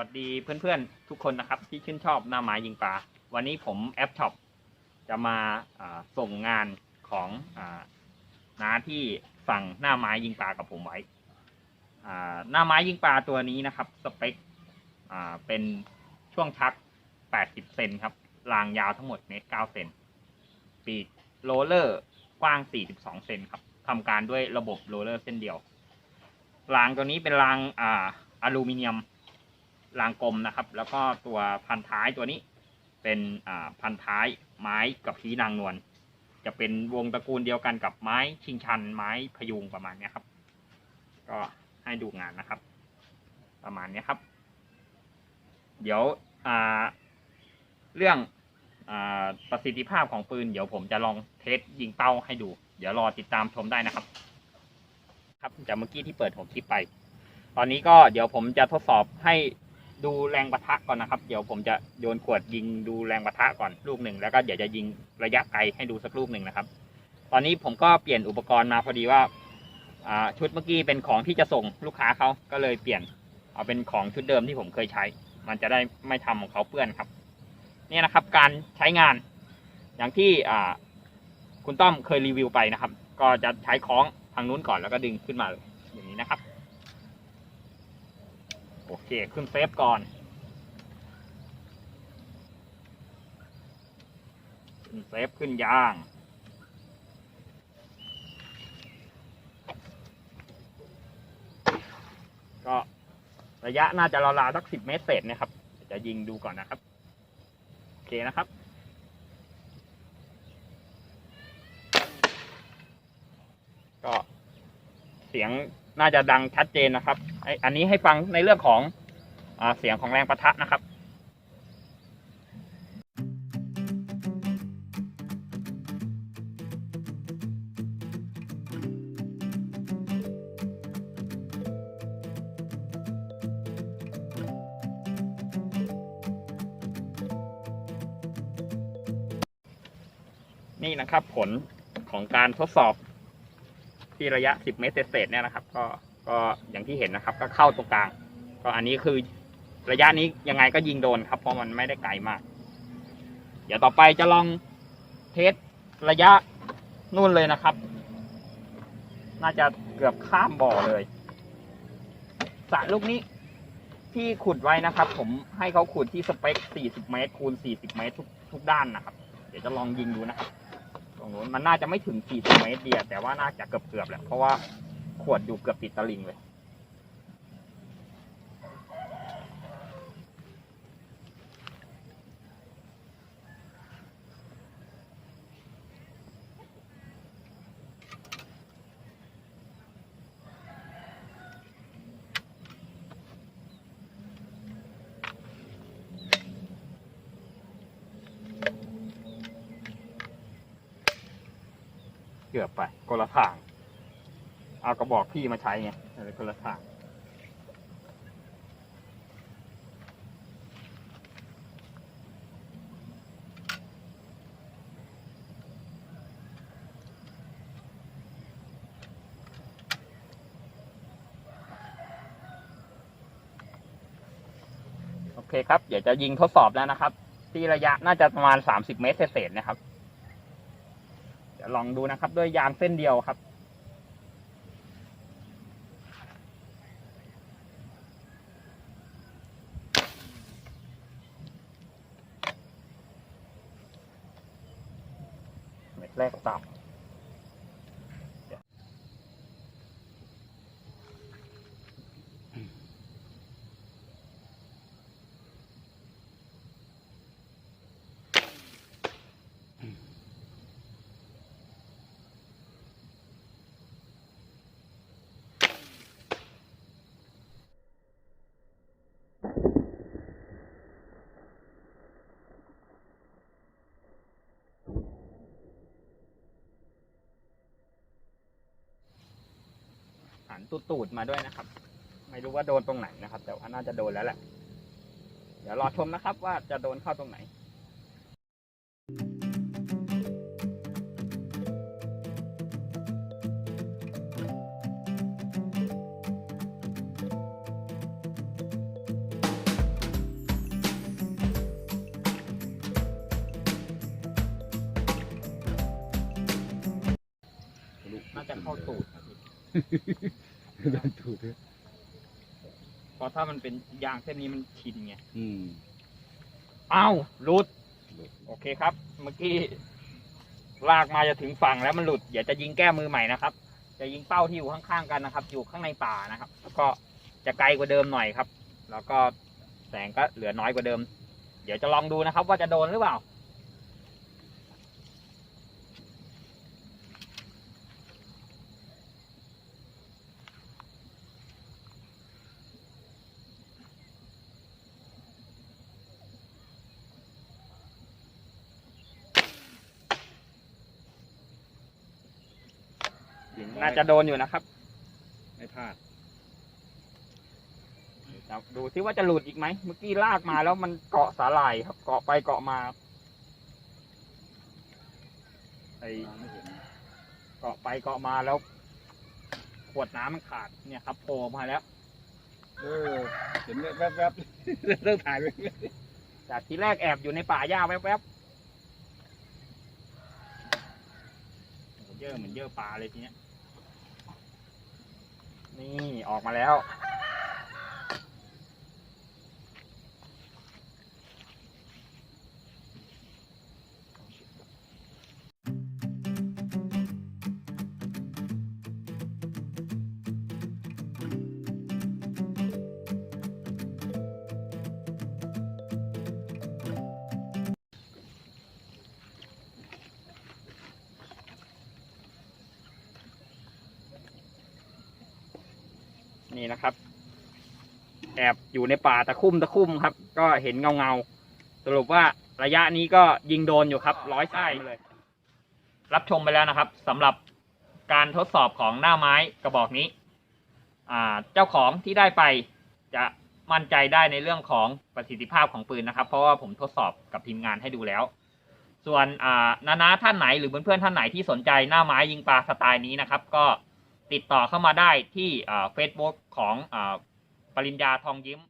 วัสดีเพื่อนๆทุกคนนะครับ ที่ชื่นชอบหน้าไม้ยิงปลาวันนี้ผมแอปช็อปจะมาส่งงานของอน้าที่สั่งหน้าไม้ยิงปลากับผมไว้หน้าไม้ยิงปลาตัวนี้นะครับ สเปคเป็นช่วงชัก 80 เซนครับรางยาวทั้งหมดเมตร9เซนปีกโรเลอร์กว้าง 42 เซนครับทำการด้วยระบบโรเลอร์เส้นเดียวรางตัวนี้เป็นรางอาอลูมิเนียม รางกลมนะครับ แล้วก็ตัวพันท้ายตัวนี้ เป็นพันท้ายไม้กับพีนางนวลจะเป็นวงตระกูลเดียวกันกับไม้ชิงชัน ไม้พยุงประมาณนี้ครับ ก็ให้ดูงานนะครับ ประมาณนี้ครับ เดี๋ยวเรื่องอประสิทธิภาพของปืน เดี๋ยวผมจะลองเทสยิงเป้าให้ดู เดี๋ยวรอติดตามชมได้นะครับ ครับจากเมื่อกี้ที่เปิดหัวคลิปไป ตอนนี้ก็เดี๋ยวผมจะทดสอบให้ ดูแรงประทะก่อนนะครับ เดี๋ยวผมจะโยนขวดยิงดูแรงประทะก่อนลูกหนึ่งแล้วก็เดี๋ยวจะยิงระยะไกลให้ดูสักลูกหนึ่งนะครับ ตอนนี้ผมก็เปลี่ยนอุปกรณ์มาพอดีว่าชุดเมื่อกี้เป็นของที่จะส่งลูกค้าเขาก็เลยเปลี่ยนเอาเป็นของชุดเดิมที่ผมเคยใช้ มันจะได้ไม่ทำของเขาเปื้อนครับ เนี่ยนะครับการใช้งาน อย่างที่คุณต้อมเคยรีวิวไปนะครับ ก็จะใช้คล้องทางนู้นก่อนแล้วก็ดึงขึ้นมาเลยอย่างนี้นะครับ โอเค ขึ้นเซฟก่อน ขึ้นเซฟขึ้นยาง ก็ระยะน่าจะราวๆสักสิบเมตรเศษนะครับ จะยิงดูก่อนนะครับ โอเคนะครับก็เสียงน่าจะดังชัดเจนนะครับไออันนี้ให้ฟังในเรื่องของอเสียงของแรงประทะนะครับนี่นะครับผลของการทดสอบ ที่ระยะ 10 เมตรเศษๆเนี่ยนะครับ ก็ก็อย่างที่เห็นนะครับ ก็เข้าตรงกลาง ก็อันนี้คือระยะนี้ยังไงก็ยิงโดนครับ เพราะมันไม่ได้ไกลมาก เดี๋ยวต่อไปจะลองเทสระยะนู่นเลยนะครับ น่าจะเกือบข้ามบ่อเลยสระลูกนี้ที่ขุดไว้นะครับ ผมให้เขาขุดที่สเปค 40 เมตรคูณ 40 เมตรทุกทุกด้านนะครับ เดี๋ยวจะลองยิงดูนะครับ ตรงนู้นมันน่าจะไม่ถึง40เมตรเดียวแต่ว่าน่าจะเกือบเกือบๆแหละเพราะว่าขวดอยู่เกือบติดตะลิงเลย เกือบไปคนละทาง เอากระบอกพี่มาใช้ไงอะไรคนละทางโอเคครับ เดี๋ยวจะยิงทดสอบแล้วนะครับ ที่ระยะน่าจะประมาณ 30 เมตรเศษนะครับ ลองดูนะครับ ด้วยยางเส้นเดียวครับ ตูดๆมาด้วยนะครับ ไม่รู้ว่าโดนตรงไหนนะครับ แต่ว่าน่าจะโดนแล้วแหละ เดี๋ยวรอชมนะครับ ว่าจะโดนเข้าตรงไหนน่าจะเข้าตูดครับ ดนถูกเลยเพราะถ้ามันเป็นยางเส้นนี้มันชินไงอืมอ้าวหลุด โอเคครับ เมื่อกี้ลากมาจะถึงฝั่งแล้วมันหลุด เดี๋ยวจะยิงแก้มือใหม่นะครับ จะยิงเป้าที่อยู่ข้างๆกันนะครับ อยู่ข้างในป่านะครับ แล้วก็จะไกลกว่าเดิมหน่อยครับ แล้วก็แสงก็เหลือน้อยกว่าเดิม เดี๋ยวจะลองดูนะครับ ว่าจะโดนหรือเปล่า น่าจะโดนอยู่นะครับไม่พลาดเดี๋ยวดูซิว่าจะหลุดอีกไหมเมื่อกี้ลากมาแล้วมันเกาะสาหร่ายครับ เกาะไปเกาะมาไอไม่เห็นเกาะไปเกาะมาแล้ว ขวดน้ำมันขาดเนี่ยครับโผล่มาแล้วเออเห็นแวบๆเริ่มถ่ายไปจากที่แรกแอบอยู่ในป่าหญ้าแวบๆโอ้โหเยอะเหมือนเยอะปลาเลยทีเนี้ย นี่ออกมาแล้ว นี่นะครับ แอบอยู่ในป่าตะคุ่มตะคุ่มครับ ก็เห็นเงาเงาสรุปว่าระยะนี้ก็ยิงโดนอยู่ครับ ร้อยไส้เลย รับชมไปแล้วนะครับสำหรับการทดสอบของหน้าไม้กระบอกนี้ อ่า เจ้าของที่ได้ไปจะมั่นใจได้ในเรื่องของประสิทธิภาพของปืนนะครับ เพราะว่าผมทดสอบกับทีมงานให้ดูแล้ว ส่วนนานาท่านไหนหรือเพื่อนๆท่านไหนที่สนใจหน้าไม้ยิงปลาสไตล์นี้นะครับ ก็ ติดต่อเข้ามาได้ที่เฟซบุ๊กของอปริญญาทองยิ้ม